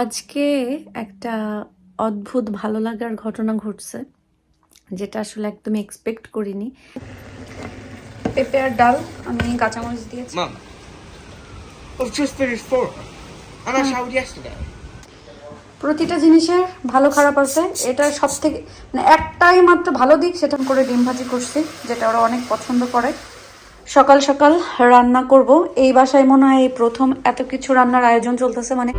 আজকে একটা অদ্ভুত ভালো লাগার ঘটনা ঘটছে যেটা আসলে একদম এক্সপেক্ট করিনি। পেঁপে আর ডাল আমি কাঁচামরিচ দিয়েছি। Mum, I've just finished four. And I showered yesterday. প্রতিটা জিনিসের ভালো খারাপ আছে। এটা সব থেকে মানে একটাই মাত্র ভালো দিক সেটা করে ডিম ভাজি করছি যেটা ওরা অনেক পছন্দ করে। সকাল সকাল রান্না করব। এই বাসায় মনে হয় এই প্রথম এত কিছু রান্নার আয়োজন চলতেছে মানে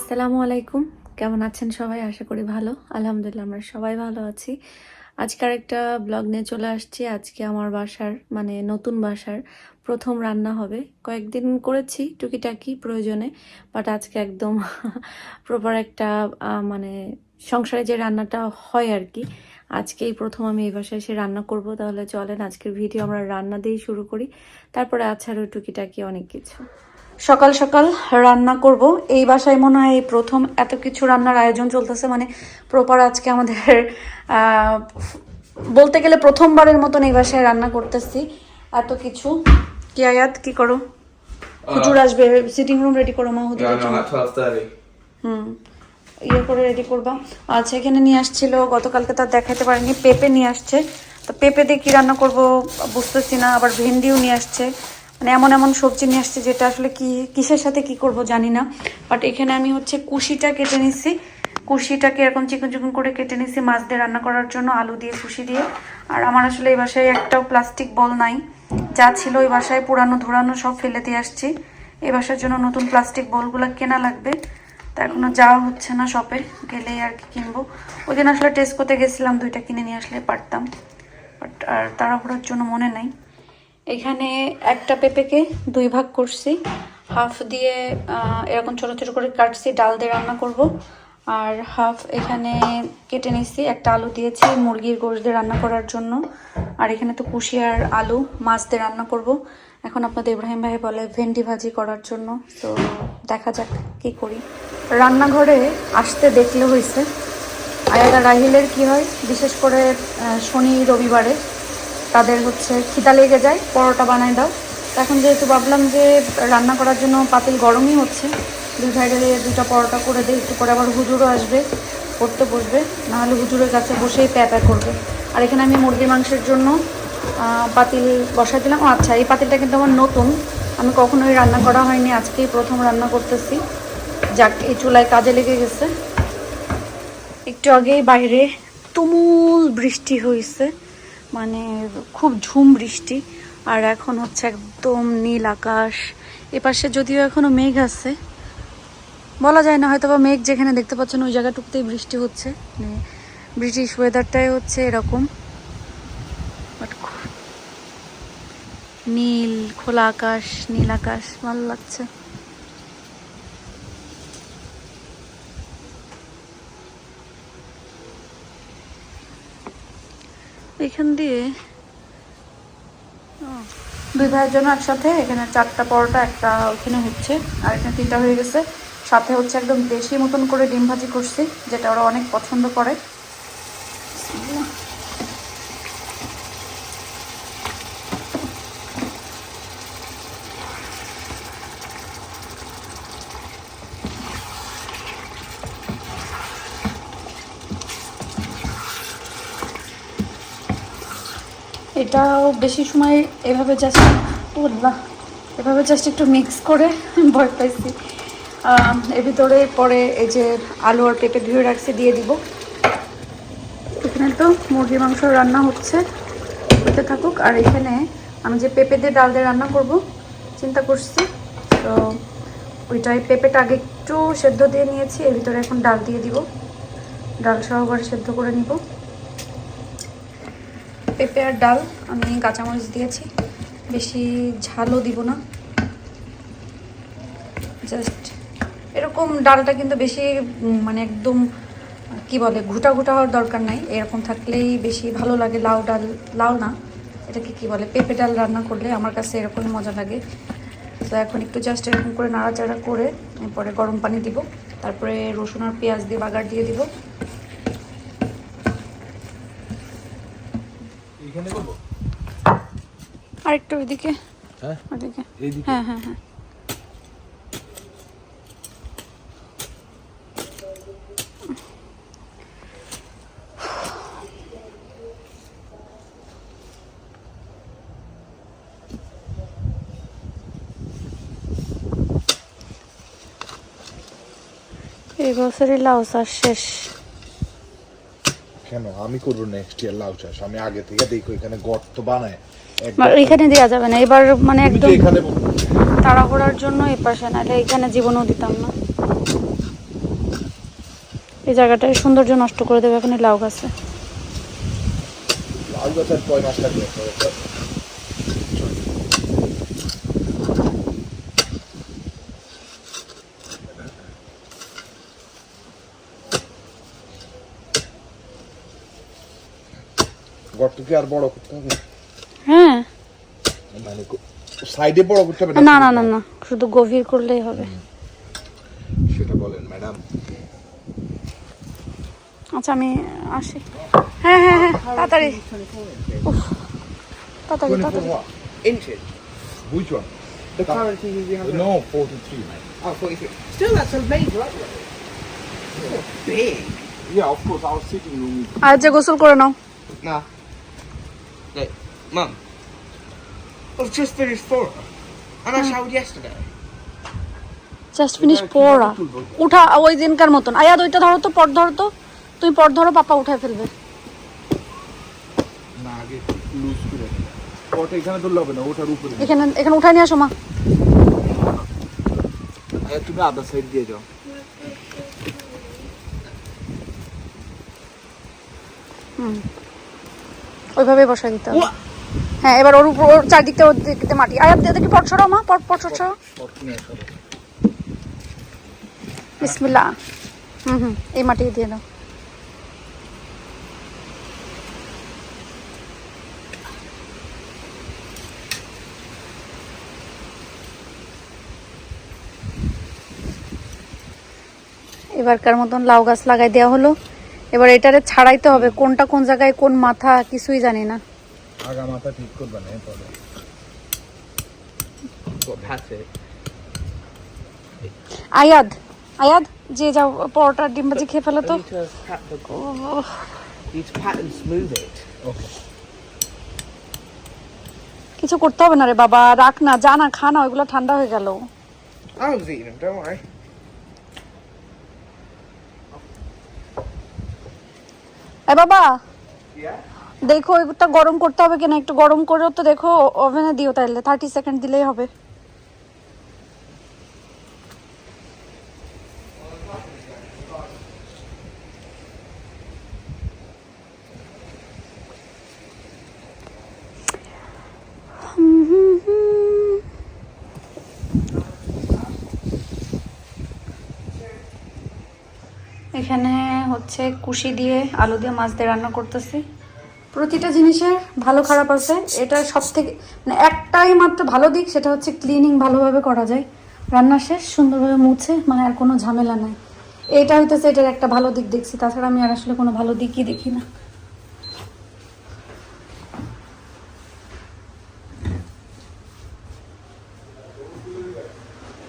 আসসালামু আলাইকুম। কেমন আছেন সবাই? আশা করি ভালো। আলহামদুলিল্লাহ, আমরা সবাই ভালো আছি। আজকের একটা ব্লগ নিয়ে চলে আসছি। আজকে আমার বাসার মানে নতুন বাসার প্রথম রান্না হবে। কয়েকদিন করেছি টুকিটাকি প্রয়োজনে বাট আজকে একদম প্রপার একটা মানে সংসারে যে রান্নাটা হয় আর কি আজকেই প্রথম আমি এই বাসায় এসে রান্না করব। তাহলে চলেন, আজকের ভিডিও আমরা রান্না দিয়েই শুরু করি। তারপরে আছে আরও টুকিটাকি অনেক কিছু। সকাল সকাল রান্না করব। এই বাসায় মনে হয় এই প্রথম এত কিছু রান্নার আয়োজন চলতেছে মানে প্রপার আজকে আমাদের বলতে গেলে প্রথমবারের মতন এই বাসায় রান্না করতেছি। এত কিছু। কি আয়াত? কি করো? হুজুর আসবে সিটিং রুম রেডি করো মা জন্য। হুম ইয়ে করে রেডি করবা। আচ্ছা এখানে নিয়ে আসছিল গতকালকে তার দেখাতে পারিনি পেঁপে নিয়ে আসছে। তো পেঁপে দিয়ে কী রান্না করব বুঝতেছি না আবার ভেন্ডিও নিয়ে আসছে। মানে এমন এমন সবজি নিয়ে আসছে যেটা আসলে কি, কিসের সাথে কি করব জানি না। বাট এখানে আমি হচ্ছে কুশিটা কেটে নিচ্ছি কুশিটাকে এরকম চিকন চিকন করে কেটে নিচ্ছি মাছ দিয়ে রান্না করার জন্য, আলু দিয়ে, কুশি দিয়ে। আর আমার আসলে এই বাসায় একটাও প্লাস্টিক বল নাই। যা ছিল ওই বাসায় পুরানো, ধুরানো সব ফেলে দিয়ে আসছি। এই বাসার জন্য নতুন প্লাস্টিক বলগুলো কেনা লাগবে। তা এখনও যাওয়া হচ্ছে না শপে, গেলেই আর কি কিনবো। ওই দিন আসলে টেস্ট করতে গেছিলাম, দুইটা কিনে নিয়ে আসলে পারতাম। বাট আর তাড়াহুড়োর জন্য মনে নাই। এখানে একটা পেঁপেকে দুই ভাগ করছি। হাফ দিয়ে এরকম ছোটো ছোটো করে কাটছি, ডাল দিয়ে রান্না করব। আর হাফ এখানে কেটে নিচ্ছি একটা আলু দিয়েছি মুরগির গোশ দিয়ে রান্না করার জন্য। আর এখানে তো কুশি আর আলু, মাছ দিয়ে রান্না করব। এখন আপনাদের ইব্রাহিম ভাই বলে ভেন্ডি ভাজি করার জন্য। তো দেখা যাক কি করি। রান্নাঘরে আসতে দেখলে হয়েছে আয়াদা রাহিলের কি হয়, বিশেষ করে শনি রবিবারে তাদের হচ্ছে খিদা লেগে যায়, পরোটা বানাই দাও। এখন যেহেতু ভাবলাম যে রান্না করার জন্য পাতিল গরমই হচ্ছে, দুই ভাইরে দুটা পরোটা করে দিই, একটু পরে আবার হুজুরও আসবে, পড়তে বসবে, নাহলে হুজুরের কাছে বসেই প্যা করবে। আর এখানে আমি মুরগির মাংসের জন্য পাতিল বসাই দিলাম। ও আচ্ছা এই পাতিলটা কিন্তু আমার নতুন, আমি কখনোই রান্না করা হয়নি, আজকেই প্রথম রান্না করতেছি। যাক, এই চুলায় কাজে লেগে গেছে। একটু আগেই বাইরে তুমুল বৃষ্টি হয়েছে মানে খুব ঝুম বৃষ্টি, আর এখন হচ্ছে একদম নীল আকাশ। এপাশে যদিও এখনও মেঘ আছে। বলা যায় না হয়তো বা মেঘ যেখানে দেখতে পাচ্ছেন ওই জায়গাটুকুতেই বৃষ্টি হচ্ছে। মানে ব্রিটিশ ওয়েদারটাই হচ্ছে এরকম। বাট নীল, খোলা আকাশ, নীল আকাশ, ভালো লাগছে। এখান দিয়ে? দুই ভাইয়ের জন্য একসাথে এখানে চারটা পরোটা, একটা ওখানে হচ্ছে, আর এখানে তিনটা হয়ে গেছে। সাথে হচ্ছে একদম দেশি মতন করে ডিম ভাজি করছি, যেটা ওরা অনেক পছন্দ করে। এটাও বেশি সময় এভাবে জাস্ট বললাম এভাবে জাস্ট একটু মিক্স করে ভয় পাইছি। এর ভিতরে পরে এই যে আলু আর পেঁপে ধুয়ে রাখছি, দিয়ে দিব। এখানে তো মুরগির মাংস রান্না হচ্ছে হতে থাকুক। আর এখানে আমি যে পেঁপে দিয়ে ডাল দিয়ে রান্না করব, চিন্তা করছি। তো ওইটাই পেঁপেটা আগে একটু সেদ্ধ দিয়ে নিয়েছি, এর ভিতরে এখন ডাল দিয়ে দিব। ডাল সহকারে সেদ্ধ করে নিব। পেঁপে আর ডাল আমি কাঁচামরিচ দিয়েছি। বেশি ঝালও দিব না। জাস্ট এরকম ডালটা কিন্তু বেশি মানে একদম, কি বলে, ঘুটা ঘুটা হওয়ার দরকার নাই। এরকম থাকলেই বেশি ভালো লাগে লাউ ডাল, লাউ না, এটাকে কি বলে, পেঁপে ডাল রান্না করলে আমার কাছে এরকমই মজা লাগে। তো এখন একটু জাস্ট এরকম করে নাড়াচাড়া করে, এরপরে গরম পানি দিব, তারপরে রসুন আর পেঁয়াজ দিয়ে বাগার দিয়ে দিব। আর একটু ওইদিকে। হ্যাঁ? ওদিকে এইদিকে? হ্যাঁ হ্যাঁ হ্যাঁ। এই বছরই লাউ চাষ শেষ। কেন? আমি করব নেক্সট ইয়ার লাউ চাষ। আমি আগে থেকে দেখো এখানে গর্ত বানায়। এক এখানে দেওয়া যাবে না। এবার মানে একদম এখানে তাড়াহুড়ার জন্য এপাশে পাশে নাহলে এখানে জীবনও দিতাম না। এই জায়গাটায় সৌন্দর্য নষ্ট করে দেবে এখানে লাউ গাছে। লাউ গাছের কয় মাস লাগবে? গর্ত কি আর বড় করতে হবে হ্যাঁ মানে সাইডে বড় করতে হবে না না না না শুধু গভীর করলেই হবে সেটা বলেন ম্যাডাম আচ্ছা আমি আসি হ্যাঁ হ্যাঁ হ্যাঁ তাড়াতাড়ি উফ, তাড়াতাড়ি তাড়াতাড়ি Inches. Which one? The current thing is you have. No, 43, man. Oh, 43. Still, that's a major upgrade. It's big. Yeah, of course, our sitting room is আর যে গোসল করে নাও Nah. Look, Mum. I've just finished Thora. And I showered yesterday. Just finish পড়া উঠা ওই দিনকার মতন। আয়াদ ওইটা ধরো তো পট ধরো তো। তুমি পট ধরো পাপা উঠায় ফেলবে। না আগে লুজ করে ওটা এখানে ধরলে হবে না ওটার উপরে। এখানে এখানে উঠায় নিয়ে আসো মা। হ্যাঁ তুমি আদার সাইড দিয়ে যাও। ওইভাবে বসাই দিতে হবে হ্যাঁ এবার ওর উপর ওর চারদিকটা ওর দিকতে মাটি। আয়াত দেখি পট সরাও মা পট পট সরাও। বিসমিল্লাহ। হুম হুম এই মাটি দিয়ে দাও। এবারকার মতন লাউ গাছ লাগাই দেওয়া হলো। এবার এটারে ছাড়াইতে হবে কোনটা কোন জায়গায় কোন মাথা কিছুই জানি না। আগা মাথা ঠিক করবে না পরে. আয়াদ আয়াদ যে যাও পরোটার ডিম ভাজি খেয়ে ফেলো তো। কিছু করতে হবে না রে বাবা রাখ না যা না খা না ওইগুলো ঠান্ডা হয়ে গেল। এ বাবা! দেখো ওইটা গরম করতে হবে কিনা? একটু গরম করেও তো দেখো ওভেনে দিও তাইলে। থার্টি সেকেন্ড দিলেই হবে। এখানে হচ্ছে কুশি দিয়ে আলু দিয়ে মাছ দিয়ে রান্না করতেছি। প্রতিটা জিনিসের ভালো খারাপ আছে। এটা সব থেকে মানে একটাই মাত্র ভালো দিক, সেটা হচ্ছে ক্লিনিং ভালোভাবে করা যায়। রান্না শেষ, সুন্দরভাবে মুছে মানে আর কোনো ঝামেলা নাই। এইটা হইতেছে এটার একটা ভালো দিক দেখছি। তাছাড়া আমি আর আসলে কোনো ভালো দিকই দেখি না।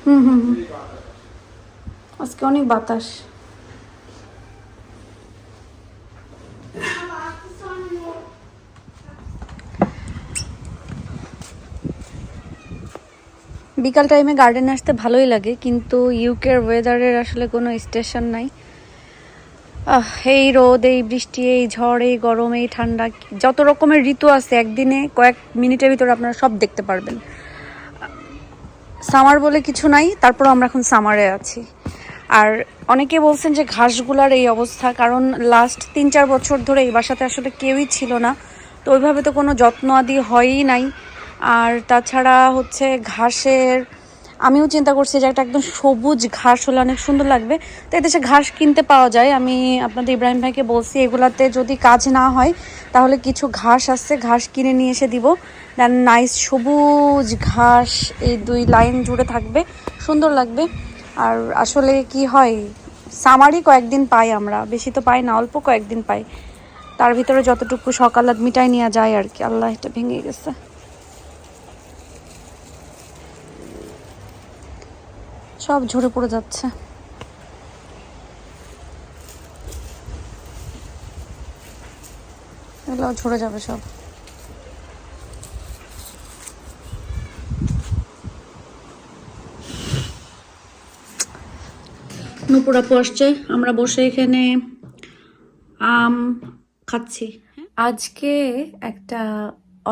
হুম হুম হুম। আজকে অনেক বাতাস। বিকাল টাইমে গার্ডেনে আসতে ভালোই লাগে, কিন্তু ইউকের ওয়েদারের আসলে কোনো স্টেশন নাই। এই রোদ, এই বৃষ্টি, এই ঝড়, এই গরম, এই ঠান্ডা, যত রকমের ঋতু আছে, একদিনে কয়েক মিনিটের ভিতরে আপনারা সব দেখতে পারবেন। সামার বলে কিছু নাই তারপর আমরা এখন সামারে আছি। আর অনেকে বলছেন যে ঘাসগুলার এই অবস্থা, কারণ লাস্ট তিন চার বছর ধরে এই বাসাতে আসলে কেউই ছিল না। তো ওইভাবে তো কোনো যত্ন আদি হয়ই নাই। আর তাছাড়া হচ্ছে ঘাসের, আমিও চিন্তা করছি যে একটা একদম সবুজ ঘাস হলে অনেক সুন্দর লাগবে। তো এদেশে ঘাস কিনতে পাওয়া যায়। আমি আপনাদের ইব্রাহিম ভাইকে বলছি, এগুলাতে যদি কাজ না হয়, তাহলে কিছু ঘাস আসছে ঘাস কিনে নিয়ে এসে দিব। দেন নাইস সবুজ ঘাস, এই দুই লাইন জুড়ে থাকবে। সুন্দর লাগবে। আর আসলে কি হয় সামারই কয়েকদিন পাই আমরা, বেশি তো পাই না, অল্প কয়েকদিন পাই। তার ভিতরে যতটুকু সকালাত মিটাই নেওয়া যায় আর কি। আল্লাহ এটা ভেঙে গেছে। সব ঝরে পড়ে যাচ্ছে। এগুলো ঝরে যাবে সব। নুপুর আসছে আমরা বসে এখানে আম খাচ্ছি। আজকে একটা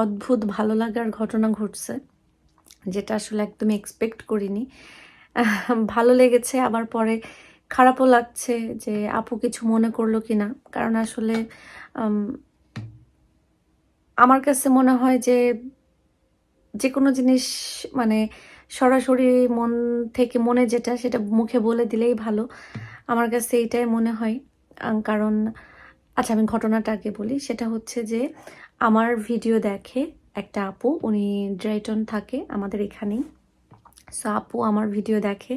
অদ্ভুত ভালো লাগার ঘটনা ঘটছে যেটা আসলে একদম এক্সপেক্ট করিনি। ভালো লেগেছে, আবার পরে খারাপও লাগছে যে আপু কিছু মনে করল কিনা। কারণ আসলে আমার কাছে মনে হয় যে যে কোনো জিনিস মানে সরাসরি মন থেকে মনে যেটা সেটা মুখে বলে দিলেই ভালো। আমার কাছে এইটাই মনে হয়। কারণ আচ্ছা আমি ঘটনাটা আগে বলি। সেটা হচ্ছে যে আমার ভিডিও দেখে একটা আপু, উনি ড্রাইটন থাকে আমাদের এখানেই। সো আপু আমার ভিডিও দেখে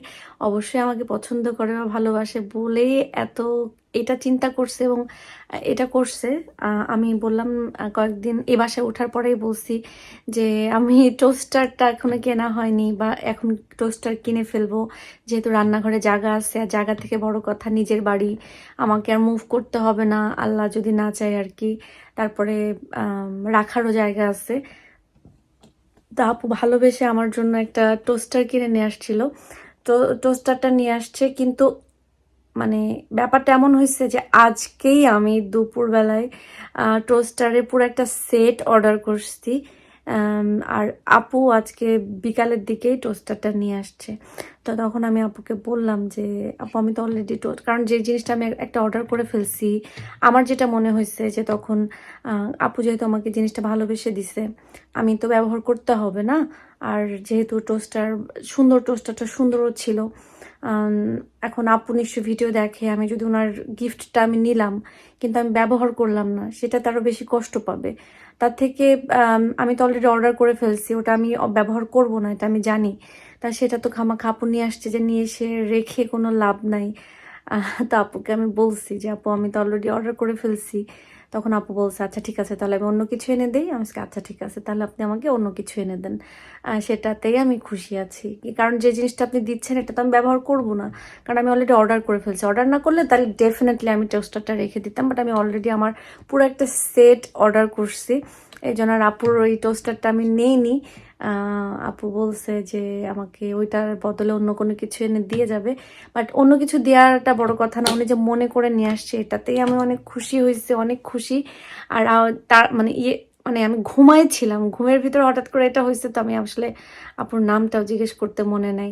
অবশ্যই আমাকে পছন্দ করে বা ভালোবাসে বলে এত, এটা চিন্তা করছে এবং এটা করছে। আমি বললাম কয়েকদিন এ বাসায় ওঠার পরেই বলছি যে আমি টোস্টারটা এখনও কেনা হয়নি বা এখন টোস্টার কিনে ফেলব। যেহেতু রান্নাঘরে জায়গা আছে আর জায়গা থেকে বড় কথা, নিজের বাড়ি, আমাকে আর মুভ করতে হবে না, আল্লাহ যদি না চায় আর কি। তারপরে রাখারও জায়গা আছে। তা আপু ভালোবেসে আমার জন্য একটা টোস্টার কিনে নিয়ে আসছিল। তো টোস্টারটা নিয়ে আসছে, কিন্তু মানে ব্যাপারটা এমন হয়েছে যে আজকেই আমি দুপুরবেলায় টোস্টারে পুরো একটা সেট অর্ডার করছি। আর আপু আজকে বিকালের দিকেই টোস্টারটা নিয়ে আসছে। তো তখন আমি আপুকে বললাম যে, আপু, আমি তো অলরেডি টোস্ট কারণ যে জিনিসটা আমি একটা অর্ডার করে ফেলছি, আমার যেটা মনে হয়েছে যে তখন আপু যেহেতু আমাকে জিনিসটা ভালোবেসে দিছে, আমি তো ব্যবহার করতে হবে না। আর যেহেতু টোস্টার সুন্দর টোস্টারটা সুন্দরও ছিল এখন আপু নিশ্চয়ই ভিডিও দেখে, আমি যদি ওনার গিফটটা আমি নিলাম, কিন্তু আমি ব্যবহার করলাম না, সেটা তারও বেশি কষ্ট পাবে। তার থেকে, আমি তো অলরেডি অর্ডার করে ফেলছি, ওটা আমি ব্যবহার করব না, এটা আমি জানি। তা সেটা তো খামা খাপু নিয়ে আসছে যে নিয়ে এসে রেখে কোনো লাভ নাই। তো আপুকে আমি বলছি যে, আপু, আমি তো অলরেডি অর্ডার করে ফেলছি। তখন আপু বলছে আচ্ছা ঠিক আছে, তাহলে আমি অন্য কিছু এনে দিই। আমি আচ্ছা ঠিক আছে, তাহলে আপনি আমাকে অন্য কিছু এনে দেন। সেটাতেই আমি খুশি আছি। কারণ যে জিনিসটা আপনি দিচ্ছেন, এটা তো আমি ব্যবহার করব না। কারণ আমি অলরেডি অর্ডার করে ফেলছি। অর্ডার না করলে তাহলে ডেফিনেটলি আমি টোস্টারটা রেখে দিতাম বাট আমি অলরেডি আমার পুরো একটা সেট অর্ডার করছি। এই জন্য আর আপুর ওই টোস্টারটা আমি নেইনি। আপু বলছে যে আমাকে ওইটার বদলে অন্য কোনো কিছু এনে দিয়ে যাবে। বাট অন্য কিছু দেওয়াটা বড় কথা না, উনি যে মনে করে নিয়ে আসছে, এটাতেই আমি অনেক খুশি হয়েছি, অনেক খুশি। আর তার মানে ইয়ে মানে আমি ঘুমাইছিলাম ঘুমের ভিতরে হঠাৎ করে এটা হয়েছে তো আমি আসলে আপুর নামটাও জিজ্ঞেস করতে মনে নাই।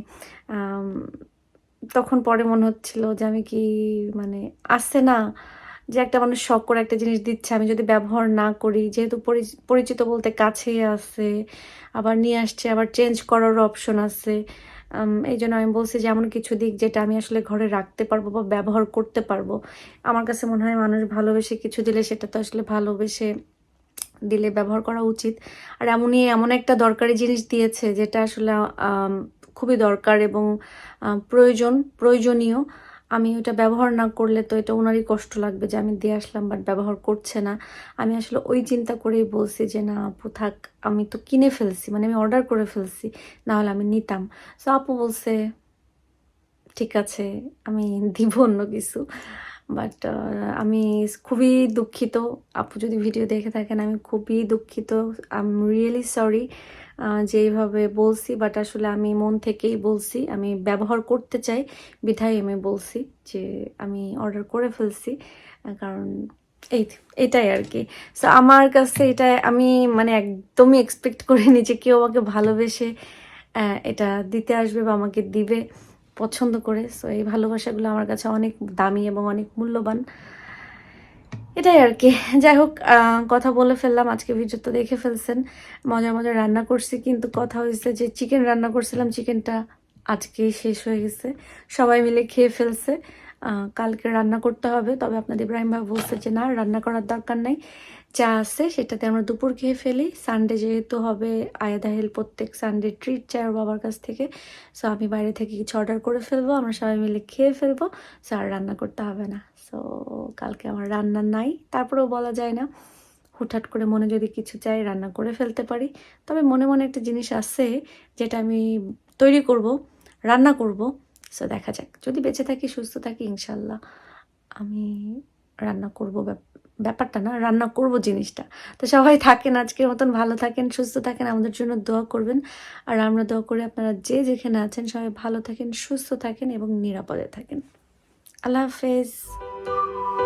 তখন পরে মনে হচ্ছিল যে আমি কি মানে আসছে না? যে একটা মানুষ শখ করে একটা জিনিস দিচ্ছে, আমি যদি ব্যবহার না করি, যেহেতু পরি- পরিচিত বলতে কাছেই আছে, আবার নিয়ে আসছে, আবার চেঞ্জ করারও অপশন আছে এই জন্য আমি বলছি যে এমন কিছু দিক যেটা আমি আসলে ঘরে রাখতে পারব বা ব্যবহার করতে পারব। আমার কাছে মনে হয় মানুষ ভালোবেসে কিছু দিলে সেটা তো আসলে ভালোবেসে দিলে ব্যবহার করা উচিত। আর এমনই, এমন একটা দরকারি জিনিস দিয়েছে যেটা আসলে খুবই দরকার এবং প্রয়োজন, প্রয়োজনীয়। আমি ওটা ব্যবহার না করলে তো এটা ওনারই কষ্ট লাগবে যে আমি দিয়ে আসলাম বাট ব্যবহার করছে না। আমি আসলে ওই চিন্তা করেই বলছি যে, না, আপু, থাক, আমি তো কিনে ফেলছি মানে আমি অর্ডার করে ফেলছি না হলে আমি নিতাম। সো আপু বলছে, ঠিক আছে, আমি দিব অন্য কিছু। বাট আমি খুবই দুঃখিত। আপু যদি ভিডিও দেখে থাকেন, আমি খুবই দুঃখিত। আই এম রিয়েলি সরি যে এইভাবে বলছি বাট আসলে আমি মন থেকেই বলছি, আমি ব্যবহার করতে চাই, বিধায় আমি বলছি যে আমি অর্ডার করে ফেলছি কারণ এই, এটাই আর কি সো আমার কাছে এটা, আমি মানে একদমই এক্সপেক্ট করিনি যে কেউ আমাকে ভালোবেসে এটা দিতে আসবে বা আমাকে দিবে পছন্দ করে। সো এই ভালোবাসাগুলো আমার কাছে অনেক দামি এবং অনেক মূল্যবান। এটাই আর কি যাই হোক কথা বলে ফেললাম, আজকে ভিডিও তো দেখে ফেলছেন। মজা মজা রান্না করছি, কিন্তু কথা হয়েছে যে চিকেন রান্না করছিলাম চিকেনটা আজকে শেষ হয়ে গেছে। সবাই মিলে খেয়ে ফেলছে। কালকে রান্না করতে হবে, তবে আপনাদের ইব্রাহিম ভাই বলছে যে না, রান্না করার দরকার নাই। যা আছে সেটাতে আমরা দুপুর খেয়ে ফেলি। সানডে যেহেতু হবে, আয়াদা হেল প্রত্যেক সানডে ট্রিট চাই ওর বাবার কাছ থেকে। সো আমি বাইরে থেকে কিছু অর্ডার করে ফেলব, আমরা সবাই মিলে খেয়ে ফেলব। সো আর রান্না করতে হবে না। সো কালকে আমার রান্না নাই। তারপরেও বলা যায় না, হুটহাট করে মনে যদি কিছু চাই রান্না করে ফেলতে পারি। তবে মনে মনে একটা জিনিস আছে যেটা আমি তৈরি করব, রান্না করব। সো দেখা যাক। যদি বেঁচে থাকি, সুস্থ থাকি, ইনশাল্লাহ আমি রান্না করব ব্যাপারটা না, রান্না করব জিনিসটা। তো সবাই থাকেন আজকের মতন, ভালো থাকেন, সুস্থ থাকেন, আমাদের জন্য দোয়া করবেন। আর আমরা দোয়া করে আপনারা যে যেখানে আছেন, সবাই ভালো থাকেন, সুস্থ থাকেন এবং নিরাপদে থাকেন। আল্লাহ হাফেজ। thank you